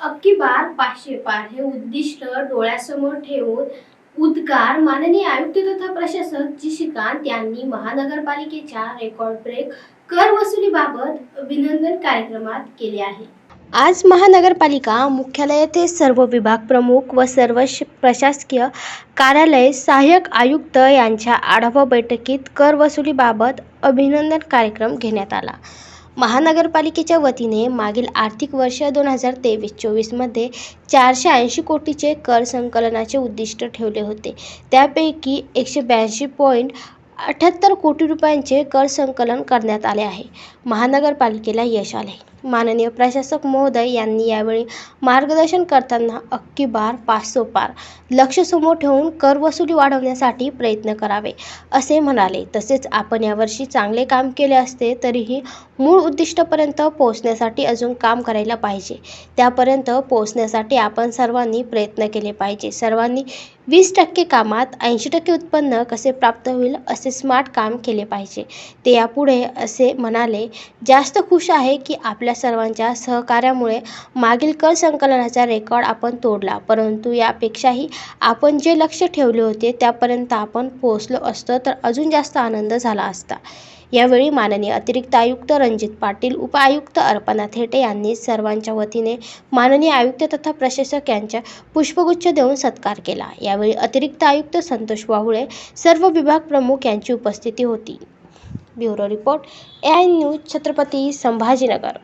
अक्की बार पाचशे पार हे उद्दिष्ट डोळ्यासमोर ठेवून उद्गार माननीय आयुक्त तथा प्रशासक जी श्रीकांत यांनी महानगरपालिकेच्या रेकॉर्ड ब्रेक कर वसुलीबाबत अभिनंदन कार्यक्रमात केले आहे. आज महानगरपालिका मुख्यालय येथे सर्व विभाग प्रमुख व सर्व श- प्रशासकीय कार्यालय सहाय्यक आयुक्त यांच्या आढावा बैठकीत कर वसुलीबाबत अभिनंदन कार्यक्रम घेण्यात आला. महानगरपालिकेच्या वतीने मागील आर्थिक वर्ष दोन हजार तेवीस चोवीसमध्ये चारशे ऐंशी कोटीचे कर संकलनाचे उद्दिष्ट ठेवले होते. त्यापैकी एकशे ब्याऐंशी पॉईंट अठ्याहत्तर कोटी रुपयांचे कर संकलन करण्यात आले आहे. महानगरपालिकेला यश आले. माननीय प्रशासक महोदय यांनी यावेळी मार्गदर्शन करताना अक्की बार पाचसो पार लक्ष समोर ठेवून कर वसुली वाढवण्यासाठी प्रयत्न करावे असे म्हणाले. तसेच आपण यावर्षी चांगले काम केले असते तरीही मूळ उद्दिष्टापर्यंत पोहोचण्यासाठी अजून काम करायला पाहिजे. त्यापर्यंत पोहोचण्यासाठी आपण सर्वांनी प्रयत्न केले पाहिजे. सर्वांनी वीस टक्के कामात ऐंशी टक्के उत्पन्न कसे प्राप्त होईल असे स्मार्ट काम केले पाहिजे. ते यापुढे असे म्हणाले जास्त खुश आहे की आपल्या सर्वांच्या सहकार्यामुळे मागील कर संकलनाचा रेकॉर्ड आपण तोडला. परंतु यापेक्षाही आपण जे लक्ष ठेवले होते त्यापर्यंत आपण पोहोचलो असतो तर अजून जास्त आनंद झाला असता. यावेळी माननीय अतिरिक्त आयुक्त रणजित पाटील उपआयुक्त अर्पणा थेटे यांनी सर्वांच्या वतीने माननीय आयुक्त तथा प्रशासक यांच्या पुष्पगुच्छ देऊन सत्कार केला. यावेळी अतिरिक्त आयुक्त संतोष वाहुळे सर्व विभाग प्रमुख यांची उपस्थिती होती. Bureau report A I news Chhatrapati Sambhajinagar.